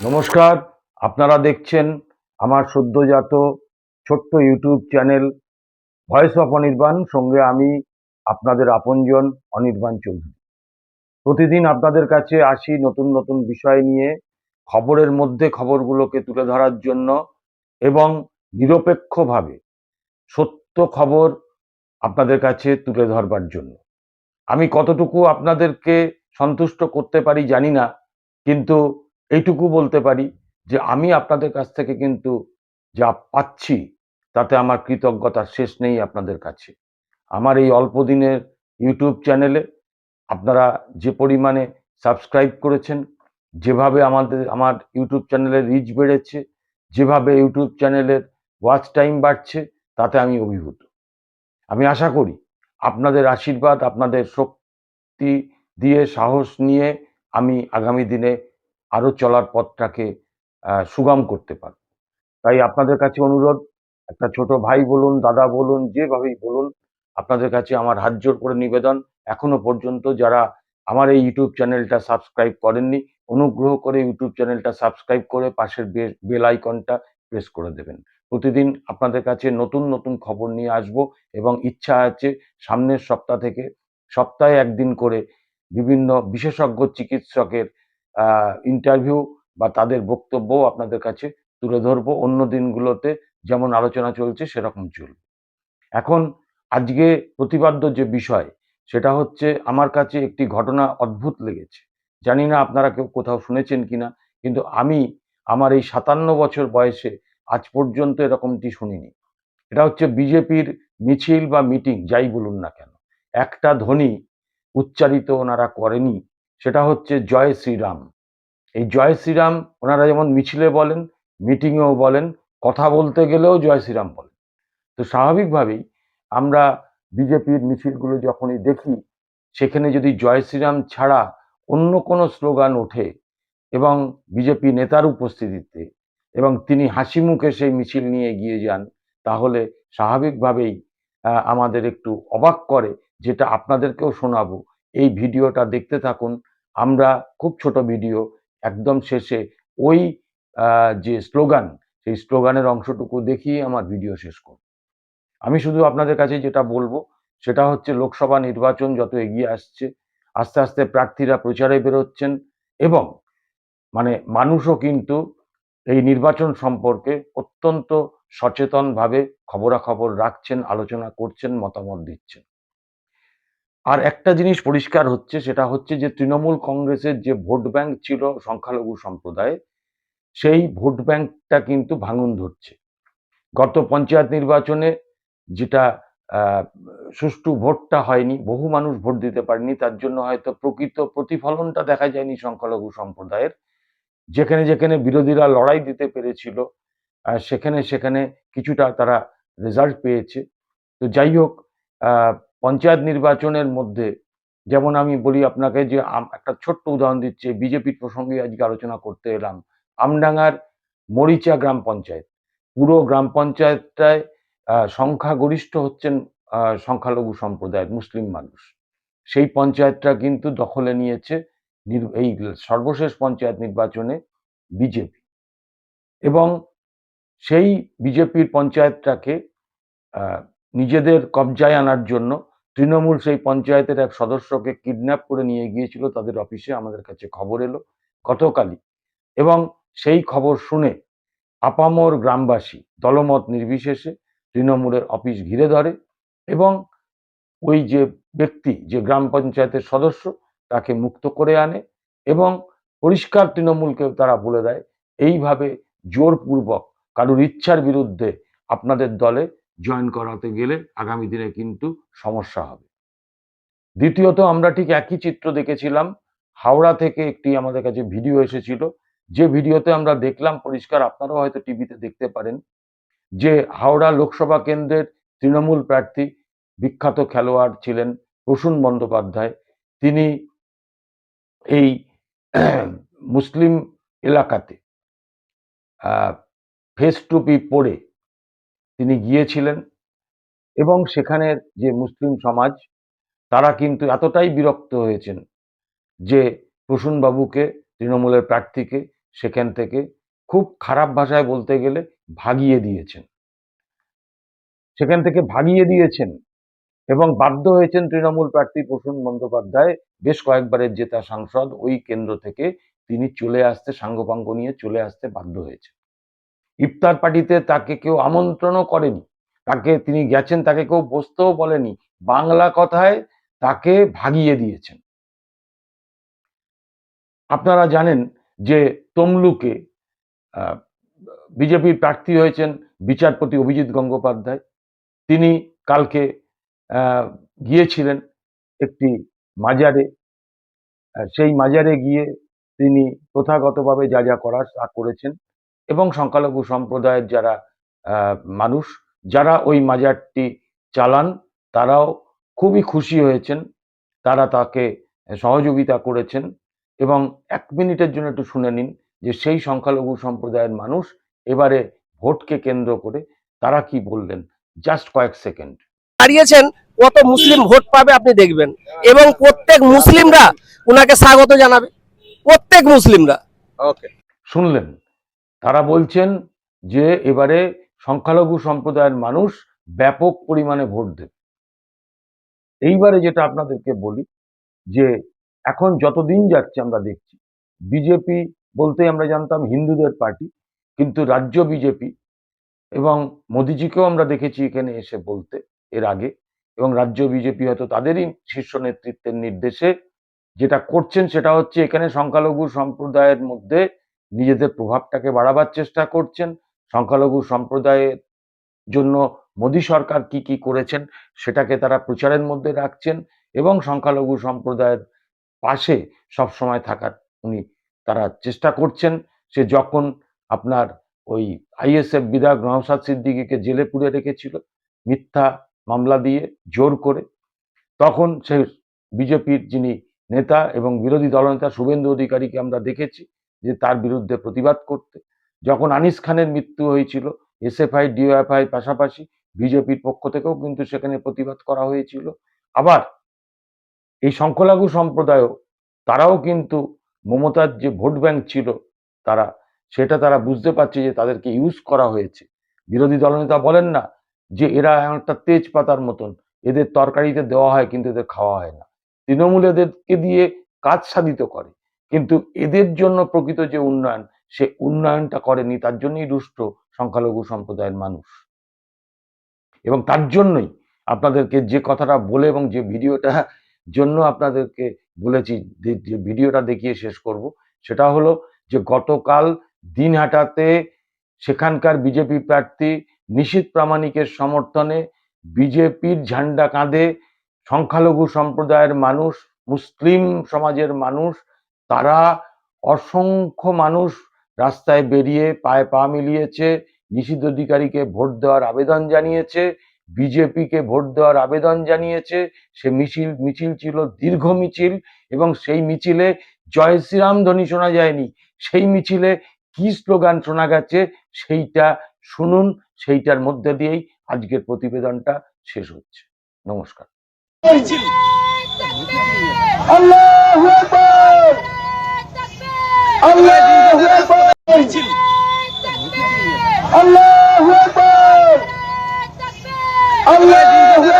নমস্কার, আপনারা দেখছেন আমার সদ্যজাত ছোট্ট YouTube channel voice of Anirban. সঙ্গে আমি আপনাদের আপনজন অনির্বাণ চৌধুরী। প্রতিদিন আপনাদের কাছে আসি নতুন নতুন বিষয় নিয়ে, খবরের মধ্যে খবরগুলোকে তুলে ধরার জন্য এবং নিরপেক্ষভাবে সত্য খবর আপনাদের কাছে তুলে ধরবার জন্য। আমি কতটুকু আপনাদেরকে সন্তুষ্ট করতে পারি জানি না, কিন্তু এইটুকু বলতে পারি যে আমি আপনাদের কাছ থেকে কিন্তু যা পাচ্ছি, তাতে আমার কৃতজ্ঞতা শেষ নেই আপনাদের কাছে। আমার এই অল্প দিনের ইউটিউব চ্যানেলে আপনারা যে পরিমাণে সাবস্ক্রাইব করেছেন, যেভাবে আমাদের, আমার ইউটিউব চ্যানেলের রিচ বেড়েছে, যেভাবে ইউটিউব চ্যানেলের ওয়াচ টাইম বাড়ছে, তাতে আমি অভিভূত। আমি আশা করি আপনাদের আশীর্বাদ, আপনাদের শক্তি দিয়ে, সাহস নিয়ে আমি আগামী দিনে আরও চলার পথটাকে সুগম করতে পারব। তাই আপনাদের কাছে অনুরোধ, একটা ছোট ভাই বলুন, দাদা বলুন, যেভাবেই বলুন, আপনাদের কাছে আমার হাত জোর করে নিবেদন। এখনও পর্যন্ত যারা আমার এই ইউটিউব চ্যানেলটা সাবস্ক্রাইব করেননি, অনুগ্রহ করে ইউটিউব চ্যানেলটা সাবস্ক্রাইব করে পাশের বেল আইকনটা প্রেস করে দেবেন। প্রতিদিন আপনাদের কাছে নতুন নতুন খবর নিয়ে আসব এবং ইচ্ছা আছে সামনের সপ্তাহ থেকে সপ্তাহে একদিন করে বিভিন্ন বিশেষজ্ঞ চিকিৎসকের ইন্টারভিউ বা তাদের বক্তব্য আপনাদের কাছে তুলে ধরবো। অন্য দিনগুলোতে যেমন আলোচনা চলছে, সেরকম চলবে। এখন আজকে প্রতিপাদ্য যে বিষয়, সেটা হচ্ছে আমার কাছে একটি ঘটনা অদ্ভুত লেগেছে। জানি না আপনারা কেউ কোথাও শুনেছেন কিনা, কিন্তু আমি আমার এই সাতান্ন বছর বয়সে আজ পর্যন্ত এরকমটি শুনিনি। এটা হচ্ছে বিজেপির মিছিল বা মিটিং, যাই বলুন না কেন। একটা ধ্বনি উচ্চারিত ওনারা করেনি। সেটা হচ্ছে জয় শ্রীরাম। এই জয় শ্রীরাম ওনারা যেমন মিছিলে বলেন, মিটিংয়েও বলেন, কথা বলতে গেলেও জয় শ্রীরাম বলেন। তো স্বাভাবিকভাবেই আমরা বিজেপির মিছিলগুলো যখনই দেখি, সেখানে যদি জয় শ্রীরাম ছাড়া অন্য কোনো স্লোগান ওঠে এবং বিজেপি নেতার উপস্থিতিতে এবং তিনি হাসি মুখে সেই মিছিল নিয়ে এগিয়ে যান, তাহলে স্বাভাবিকভাবেই আমাদের একটু অবাক করে, যেটা আপনাদেরকেও শোনাবো। এই ভিডিওটা দেখতে থাকুন আমরা খুব ছোট ভিডিও, একদম শেষে ওই যে স্লোগান, সেই স্লোগানের অংশটুকু দেখিয়ে আমার ভিডিও শেষ করব। আমি শুধু আপনাদের কাছে যেটা বলব, সেটা হচ্ছে লোকসভা নির্বাচন যত এগিয়ে আসছে, আস্তে আস্তে প্রার্থীরা প্রচারে বেরোচ্ছেন এবং মানে মানুষও কিন্তু এই নির্বাচন সম্পর্কে অত্যন্ত সচেতনভাবে খবরাখবর রাখছেন, আলোচনা করছেন, মতামত দিচ্ছেন। আর একটা জিনিস পরিষ্কার হচ্ছে, সেটা হচ্ছে যে তৃণমূল কংগ্রেসের যে ভোট ব্যাংক ছিল সংখ্যালঘু সম্প্রদায় সেই ভোট ব্যাংকটা কিন্তু ভাঙন ধরছে। গত পঞ্চায়েত নির্বাচনে যেটা সুষ্ঠু ভোটটা হয়নি, বহু মানুষ ভোট দিতে পারেনি, তার জন্য হয়তো প্রকৃত প্রতিফলনটা দেখা যায়নি সংখ্যালঘু সম্প্রদায়ের। যেখানে যেখানে বিরোধীরা লড়াই দিতে পেরেছিল সেখানে সেখানে কিছুটা তারা রেজাল্ট পেয়েছে। তো যাই হোক পঞ্চায়েত নির্বাচনের মধ্যে, যেমন আমি বলি আপনাকে যে একটা ছোট্ট উদাহরণ দিচ্ছি বিজেপির প্রসঙ্গে আজকে আলোচনা করতে এলাম। আমডাঙ্গার মরিচা গ্রাম পঞ্চায়েত। পুরো গ্রাম পঞ্চায়েতটায় সংখ্যাগরিষ্ঠ হচ্ছেন সংখ্যালঘু সম্প্রদায়ের মুসলিম মানুষ। সেই পঞ্চায়েতটা কিন্তু দখলে নিয়েছে এই সর্বশেষ পঞ্চায়েত নির্বাচনে বিজেপি। এবং সেই বিজেপির পঞ্চায়েতটাকে নিজেদের কবজায় আনার জন্য তৃণমূল সেই পঞ্চায়েতের এক সদস্যকে কিডন্যাপ করে নিয়ে গিয়েছিল, তাদের অফিসে আমাদের কাছে খবর এলো গতকালই। এবং সেই খবর শুনে আপামর গ্রামবাসী দলমত নির্বিশেষে তৃণমূলের অফিস ঘিরে ধরে এবং ওই যে ব্যক্তি, যে গ্রাম পঞ্চায়েতের সদস্য, তাকে মুক্ত করে আনে এবং পরিষ্কার তৃণমূলকে তারা বলে দেয়, এইভাবে জোরপূর্বক কারুর ইচ্ছার বিরুদ্ধে আপনাদের দলে জয়েন করাতে গেলে আগামী দিনে কিন্তু সমস্যা হবে। দ্বিতীয়ত আমরা ঠিক একই চিত্র দেখেছিলাম, হাওড়া থেকে একটি আমাদের কাছে ভিডিও এসেছিল। যে ভিডিওতে আমরা দেখলাম, পরিষ্কার আপনারাও হয়তো টিভিতে দেখতে পারেন, যে হাওড়া লোকসভা কেন্দ্রের তৃণমূল প্রার্থী বিখ্যাত খেলোয়াড় ছিলেন প্রসূন বন্দ্যোপাধ্যায়। তিনি এই মুসলিম এলাকাতে ফেস টুপি পরে তিনি গিয়েছিলেন এবং সেখানের যে মুসলিম সমাজ, তারা কিন্তু এতটাই বিরক্ত হয়েছেন যে প্রসূন বাবুকে তৃণমূলের প্রার্থীকে সেখান থেকে খুব খারাপ ভাষায় বলতে গেলে ভাগিয়ে দিয়েছেন। সেখান থেকে ভাগিয়ে দিয়েছেন এবং বাধ্য হয়েছেন তৃণমূল প্রার্থী প্রসূন বন্দ্যোপাধ্যায় বেশ কয়েকবারের জেতা সাংসদ ওই কেন্দ্র থেকে তিনি চলে আসতে, সাঙ্গপাঙ্গ নিয়ে চলে আসতে বাধ্য হয়েছে ইফতার পার্টিতে তাকে কেউ আমন্ত্রণও করেনি। তাকে তিনি গেছেন, তাকে কেউ বসতেও বলেনি। বাংলা কথায় তাকে ভাগিয়ে দিয়েছেন। আপনারা জানেন যে তমলুকে বিজেপির প্রার্থী হয়েছেন বিচারপতি অভিজিৎ গঙ্গোপাধ্যায়। তিনি কালকে গিয়েছিলেন একটি মাজারে। সেই মাজারে গিয়ে তিনি প্রথাগতভাবে যা যা করার করেছেন। এবং সংখ্যালঘু সম্প্রদায়ের যারা আহ, মানুষ যারা ওই মাজারটি চালান তারাও খুবই খুশি হয়েছেন। তারা তাকে সহযোগিতা করেছেন এবং এক মিনিটের জন্য একটু শুনে নিন যে সেই সংখ্যালঘু সম্প্রদায়ের মানুষ এবারে ভোটকে কেন্দ্র করে তারা কি বললেন? জাস্ট কয়েক সেকেন্ড। দাঁড়িয়েছেন কত মুসলিম ভোট পাবে আপনি দেখবেন এবং প্রত্যেক মুসলিমরা ওনাকে স্বাগত জানাবে। প্রত্যেক মুসলিমরা। ওকে শুনলেন? তারা বলছেন যে এবারে সংখ্যালঘু সম্প্রদায়ের মানুষ ব্যাপক পরিমাণে ভোট দেবে। এইবারে যেটা আপনাদেরকে বলি যে এখন যতদিন যাচ্ছে আমরা দেখছি, বিজেপি বলতে আমরা জানতাম হিন্দুদের পার্টি, কিন্তু রাজ্য বিজেপি এবং মোদিজিকেও আমরা দেখেছি এখানে এসে বলতে এর আগে এবং রাজ্য বিজেপি হয়তো তাদেরই শীর্ষ নেতৃত্বের নির্দেশে যেটা করছেন সেটা হচ্ছে এখানে সংখ্যালঘু সম্প্রদায়ের মধ্যে নিজেদের প্রভাবটাকে বাড়াবার চেষ্টা করছেন। সংখ্যালঘু সম্প্রদায়ের জন্য মোদী সরকার কি কি করেছেন সেটাকে তারা প্রচারের মধ্যে রাখছেন এবং সংখ্যালঘু সম্প্রদায়ের পাশে সব সময় থাকার উনি তারা চেষ্টা করছেন। সে যখন আপনার ওই আইএসএফ বিধায়ক নওশাদ সিদ্দিকীকে জেলে পুড়ে রেখেছিল মিথ্যা মামলা দিয়ে জোর করে, তখন সে বিজেপির যিনি নেতা এবং বিরোধী দলনেতা শুভেন্দু অধিকারীকে আমরা দেখেছি। যে তার বিরুদ্ধে প্রতিবাদ করতে। যখন আনিস খানের মৃত্যু হয়েছিল, এসএফআই, ডিওএফআই পাশাপাশি বিজেপির পক্ষ থেকেও কিন্তু সেখানে প্রতিবাদ করা হয়েছিল। আবার এই সংখ্যালঘু সম্প্রদায়ও, তারাও কিন্তু মমতার যে ভোট ব্যাংক ছিল, তারা, সেটা তারা বুঝতে পারছে যে তাদেরকে ইউজ করা হয়েছে। বিরোধী দলনেতা বলেন না যে এরা একটা তেজপাতার মতন, এদের তরকারিতে দেওয়া হয় কিন্তু এদের খাওয়া হয় না। তৃণমূল এদেরকে দিয়ে কাজ সাধিত করে। কিন্তু এদের জন্য প্রকৃত যে উন্নয়ন, সে উন্নয়নটা করেনি, তার জন্যই রুষ্ট সংখ্যালঘু সম্প্রদায়ের মানুষ। এবং তার জন্যই আপনাদেরকে যে কথাটা বলে এবং যে ভিডিওটা জন্য আপনাদেরকে বলেছি, যে- ভিডিওটা দেখিয়ে শেষ করব, সেটা হলো যে গতকাল দিনহাটাতে সেখানকার বিজেপি প্রার্থী নিশীথ প্রামাণিকের সমর্থনে বিজেপির ঝান্ডা কাঁধে সংখ্যালঘু সম্প্রদায়ের মানুষ, মুসলিম সমাজের মানুষ তারা অসংখ্য মানুষ রাস্তায় বেরিয়ে পায়ে পা মিলিয়েছে নিষিদ্ধ অধিকারীকে ভোট দেওয়ার আবেদন জানিয়েছে, বিজেপিকে ভোট দেওয়ার আবেদন জানিয়েছে, সে মিছিল মিছিল ছিল দীর্ঘ মিছিল এবং সেই মিছিলে জয় শ্রীরাম ধ্বনি শোনা যায়নি। সেই মিছিলে কি স্লোগান শোনা গেছে সেইটা শুনুন, সেইটার মধ্যে দিয়েই আজকের প্রতিবেদনটা শেষ হচ্ছে। নমস্কার। আল্লাহু আল্লাহ আল্লাহ